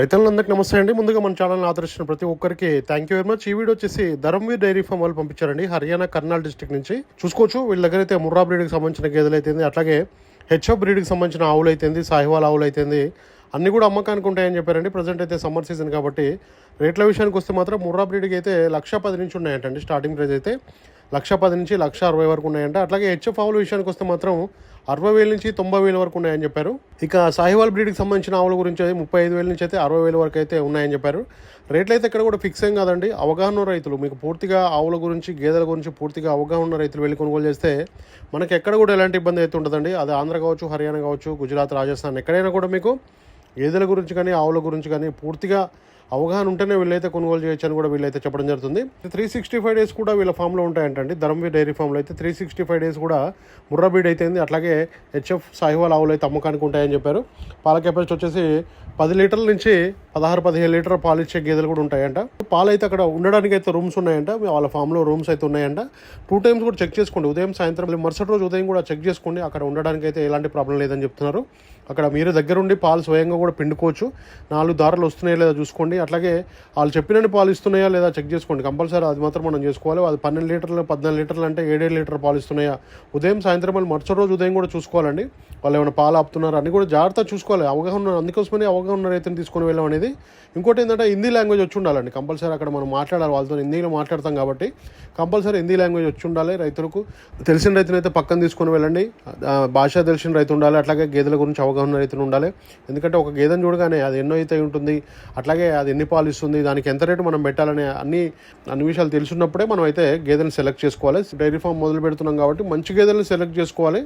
రైతులందరికీ నమస్తే అండి. ముందుగా మన ఛానల్ని ఆదరించిన ప్రతి ఒక్కరికి థ్యాంక్ యూ వెరీ మచ్ ఈ వీడియో వచ్చేసి ధర్మవీర్ డైరీ ఫామ్ వాళ్ళు పంపించారండి. హర్యానా కర్నాల్ డిస్ట్రిక్ట్ నుంచి చూసుకోవచ్చు. వీళ్ళ దగ్గర అయితే ముర్రా బ్రీడ్కి సంబంధించిన గేదెలు అయితే అట్లాగే హెచ్ఓ బ్రీడ్కి సంబంధించిన ఆవులు అయితేంది సాహివాల్ ఆవులు అయితేంది అన్ని కూడా అమ్మకానికి ఉంటాయని చెప్పారండి. ప్రజెంట్ అయితే సమ్మర్ సీజన్ కాబట్టి రేట్ల విషయానికి వస్తే మాత్రం ముర్రా బ్రీడ్కి అయితే లక్ష పది నుంచి ఉన్నాయంటండి. స్టార్టింగ్ ప్రైస్ అయితే లక్ష పది నుంచి లక్ష అరవై వరకు ఉన్నాయంట. అట్లాగే హెచ్ఎఫ్ ఆవుల విషయానికి వస్తే మాత్రం అరవై వేల నుంచి తొంభై వేల వరకు ఉన్నాయని చెప్పారు. ఇక సాహివాల్ బ్రీడ్కి సంబంధించిన ఆవుల గురించి అయితే ముప్పై ఐదు వేల నుంచి అయితే అరవై వేల వరకు అయితే ఉన్నాయని చెప్పారు. రేట్లు అయితే ఇక్కడ కూడా ఫిక్స్ ఏం కాదండి. అవగాహన రైతులు మీకు పూర్తిగా ఆవుల గురించి గేదెల గురించి పూర్తిగా అవగాహన ఉన్న రైతులు వెళ్ళి కొనుగోలు చేస్తే మనకి ఎక్కడ కూడా ఎలాంటి ఇబ్బంది అయితే ఉంటుందండి అది ఆంధ్ర కావచ్చు హర్యానా కావచ్చు గుజరాత్ రాజస్థాన్ ఎక్కడైనా కూడా మీకు గేదెల గురించి కానీ ఆవుల గురించి కానీ పూర్తిగా అవగాహన ఉంటేనే వీళ్ళైతే కొనుగోలు చేయొచ్చు అని కూడా వీళ్ళైతే చెప్పడం జరుగుతుంది. త్రీ సిక్స్టీ ఫైవ్ డేస్ కూడా వీళ్ళ ఫామ్లో ఉంటాయంటండి. ధర్మవీర్ డైరీ ఫామ్లో అయితే త్రీ సిక్స్టీ ఫైవ్ డేస్ కూడా ముర్రా బీడ్ అయితే అట్లాగే హెచ్ఎఫ్ సాహివాల్ ఆవులు అయితే అమ్మకానికి ఉంటాయని చెప్పారు. పాల కెపాసిటీ వచ్చేసి పది లీటర్ల నుంచి పదహారు పదిహేను లీటర్ పాలు ఇచ్చే గేదెలు కూడా ఉంటాయంట. పాలు అయితే అక్కడ ఉండడానికి అయితే రూమ్స్ ఉన్నాయంట. వాళ్ళ ఫామ్లో రూమ్స్ అయితే ఉన్నాయంట. టూ టైమ్స్ కూడా చెక్ చేసుకోండి. ఉదయం సాయంత్రం మరుసటి రోజు ఉదయం కూడా చెక్ చేసుకోండి. అక్కడ ఉండడానికి అయితే ఎలాంటి ప్రాబ్లం లేదని చెప్తున్నారు. అక్కడ మీరు దగ్గరుండి పాలు స్వయంగా కూడా పిండుకోవచ్చు. నాలుగు దారాలు వస్తున్నాయి లేదా చూసుకోండి. అట్లాగే వాళ్ళు చెప్పినని పాలు ఇస్తున్నాయా లేదా చెక్ చేసుకోండి. కంపల్సరీ అది మాత్రం మనం చేసుకోవాలి. అది పన్నెండు లీటర్లు పద్నాలుగు లీటర్లు అంటే ఏడేడు లీటర్ పాలు ఇస్తున్నాయా ఉదయం సాయంత్రం మళ్ళీ మరుసటి రోజు ఉదయం కూడా చూసుకోవాలండి. వాళ్ళు ఏమైనా పాలు ఆపుతున్నారు అన్ని కూడా జాగ్రత్త చూసుకోవాలి. అవగాహన అందుకోసమని అవగాహన రైతుని తీసుకొని వెళ్ళాం అనేది. ఇంకోటి ఏంటంటే హిందీ లాంగ్వేజ్ వచ్చి ఉండాలండి. కంపల్సరీ అక్కడ మనం మాట్లాడాలి. వాళ్ళతో హిందీలో మాట్లాడతాం కాబట్టి కంపల్సరీ హిందీ లాంగ్వేజ్ వచ్చి ఉండాలి రైతులకు. తెలిసిన రైతునైతే పక్కన తీసుకొని వెళ్ళండి. భాష తెలిసిన రైతు ఉండాలి. అట్లాగే గేదెల గురించి అవగాహన రైతులు ఉండాలి. ఎందుకంటే ఒక గేదెను చూడగానే అది ఎన్నో అయితే ఉంటుంది. అట్లాగే అది ఎన్ని పాలు ఇస్తుంది దానికి ఎంత రేటు మనం పెట్టాలనే అన్ని అన్ని విషయాలు తెలుసున్నప్పుడే మనం అయితే గేదెలను సెలెక్ట్ చేసుకోవాలి. డైరీ ఫామ్ మొదలు పెడుతున్నాం కాబట్టి మంచి గేదెలను సెలెక్ట్ చేసుకోవాలి.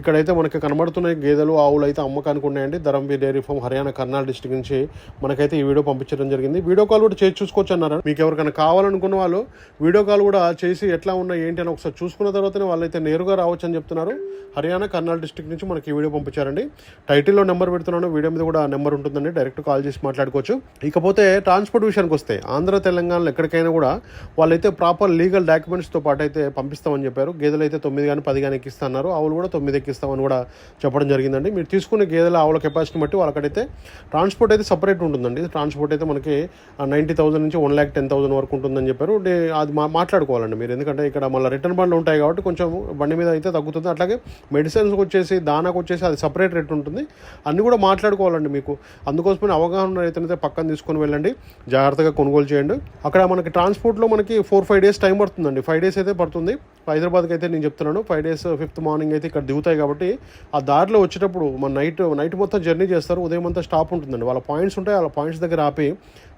ఇక్కడైతే మనకి కనబడుతున్న గేదెలు ఆవులు అయితే అమ్మకానికి ఉన్నాయండి. Dharambir dairy farm Haryana Karnal district నుంచి మనకైతే ఈ వీడియో పంపించడం జరిగింది. వీడియో కాల్ కూడా చేసి చూసుకోవచ్చు అన్నారు? మీకు ఎవరికైనా కావాలనుకున్న వాళ్ళు వీడియో కాల్ కూడా చేసి ఎట్లా ఉన్నాయి ఏంటి అని ఒకసారి చూసుకున్న తర్వాతనే వాళ్ళైతే నేరుగా రావచ్చు అని చెప్తున్నారు. హర్యానా కర్నాల్ డిస్ట్రిక్ట్ నుంచి మనకి ఈ వీడియో పంపించారండి. టైటిల్లో నెంబర్ పెడుతున్నాను. వీడియో మీద కూడా నెంబర్ ఉంటుందండి. డైరెక్ట్ కాల్ చేసి మాట్లాడుకోవచ్చు. ఇకపోతే ట్రాన్స్పోర్ట్ విషయానికి వస్తే ఆంధ్ర తెలంగాణలో ఎక్కడికైనా కూడా వాళ్ళైతే ప్రాపర్ లీగల్ డాక్యుమెంట్స్తో పాటు అయితే పంపిస్తామని చెప్పారు. గేదెలు అయితే తొమ్మిది కానీ పది కానీ ఎక్కిస్తున్నారు ఆవులు కూడా తొమ్మిది ఎక్కిస్తామని కూడా చెప్పడం జరిగిందండి. మీరు తీసుకునే గేదెల ఆవుల కెపాసిటీ బట్టి వాళ్ళకైతే ట్రాన్స్పోర్ట్ అయితే సపరేట్ ఉంటుందండి. ట్రాన్స్పోర్ట్ అయితే మనకి నైంటీ థౌసండ్ నుంచి వన్ ల్యాక్ టెన్ థౌసండ్ వరకు ఉంటుందని చెప్పారు. డే- అది మా మాట్లాడుకోవాలండి మీరు. ఎందుకంటే ఇక్కడ మళ్ళీ రిటర్న్ బండ్లు ఉంటాయి కాబట్టి కొంచెం బండి మీద అయితే తగ్గుతుంది. అట్లాగే మెడిసిన్స్కి వచ్చేసి దానాకు వచ్చేసి అది సపరేట్ రేట్ ఉంటుంది. అన్ని కూడా మాట్లాడుకోవాలండి మీకు. అందుకోసమే అవగాహన ఉన్న రైతునైతే పక్కన తీసుకొని వెళ్ళండి. జాగ్రత్తగా కొనుగోలు చేయండి. అక్కడ మనకి ట్రాన్స్పోర్ట్లో మనకి ఫోర్ ఫైవ్ డేస్ టైం పడుతుందండి. ఫైవ్ డేస్ అయితే పడుతుంది. హైదరాబాద్కి అయితే నేను చెప్తున్నాను. ఫైవ్ డేస్ ఫిఫ్త్ మార్నింగ్ అయితే ఇక్కడ దిగుతాయి కాబట్టి ఆ దారిలో వచ్చేటప్పుడు మన నైట్ నైట్ మొత్తం జర్నీ చేస్తారు. ఉదయం అంతా స్టాప్ ఉంటుందండి. వాళ్ళ పాయింట్స్ ఉంటాయి. వాళ్ళ పాయింట్స్ దగ్గర ఆపి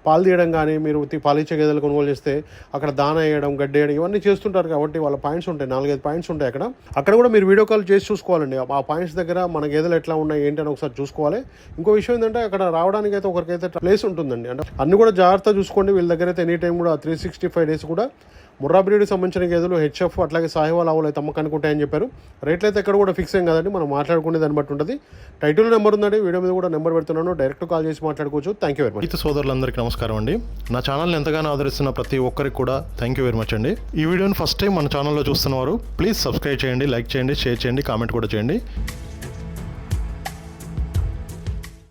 పాలు తీయడం కానీ మీరు పాలిచ్చే గేదెలు కొనుగోలు చేస్తే అక్కడ దాన వేయడం గడ్డి వేయడం ఇవన్నీ చేస్తుంటారు కాబట్టి వాళ్ళ పాయింట్స్ ఉంటాయి. నాలుగైదు పాయింట్స్ ఉంటాయి అక్కడ. అక్కడ కూడా మీరు వీడియో కాల్ చేసి చూసుకోవాలండి. ఆ పాయింట్స్ దగ్గర మన గేదెలు ఎట్లా ఉన్నాయి ఏంటి అని ఒకసారి చూసుకోవాలి. ఇంకో విషయం ఏంటంటే అక్కడ రావడానికి అయితే ఒకరికైతే ప్లేస్ ఉంటుందండి. అంటే అన్ని కూడా జాగ్రత్త చూసుకోండి. వీళ్ళ దగ్గర అయితే ఎనీ టైం కూడా త్రీ సిక్స్టీ ఫైవ్ డేస్ కూడా ముర్రాబ్రీడ్కి సంబంధించిన గేదెలు హెచ్ఎఫ్ అట్లాగే సాహివాల్ ఆవులు అయితే అమ్మకానికి ఉంటాయని చెప్పారు. రేట్లు అయితే ఎక్కడ కూడా ఫిక్స్ ఏం కదండి. మనం మాట్లాడుకునే దాన్ని బట్టి ఉంటుంది. టైటిల్ నెంబర్ ఉందండి. వీడియో మీద కూడా నెంబర్ పెడుతున్నాను. డైరెక్ట్ కాల్ చేసి మాట్లాడుకోవచ్చు. థ్యాంక్ యూ వెరీ మచ్ సోదరులందరికీ నమస్కారం అండి. నా ఛానల్ని ఎంతగానో ఆదరిస్తున్న ప్రతి ఒక్కరికి కూడా థ్యాంక్ యూ వెరీ మచ్ అండి. ఈ వీడియోని ఫస్ట్ టైం మన ఛానల్లో చూస్తున్నవారు ప్లీజ్ సబ్స్క్రైబ్ చేయండి లైక్ చేయండి షేర్ చేయండి కామెంట్ కూడా చేయండి.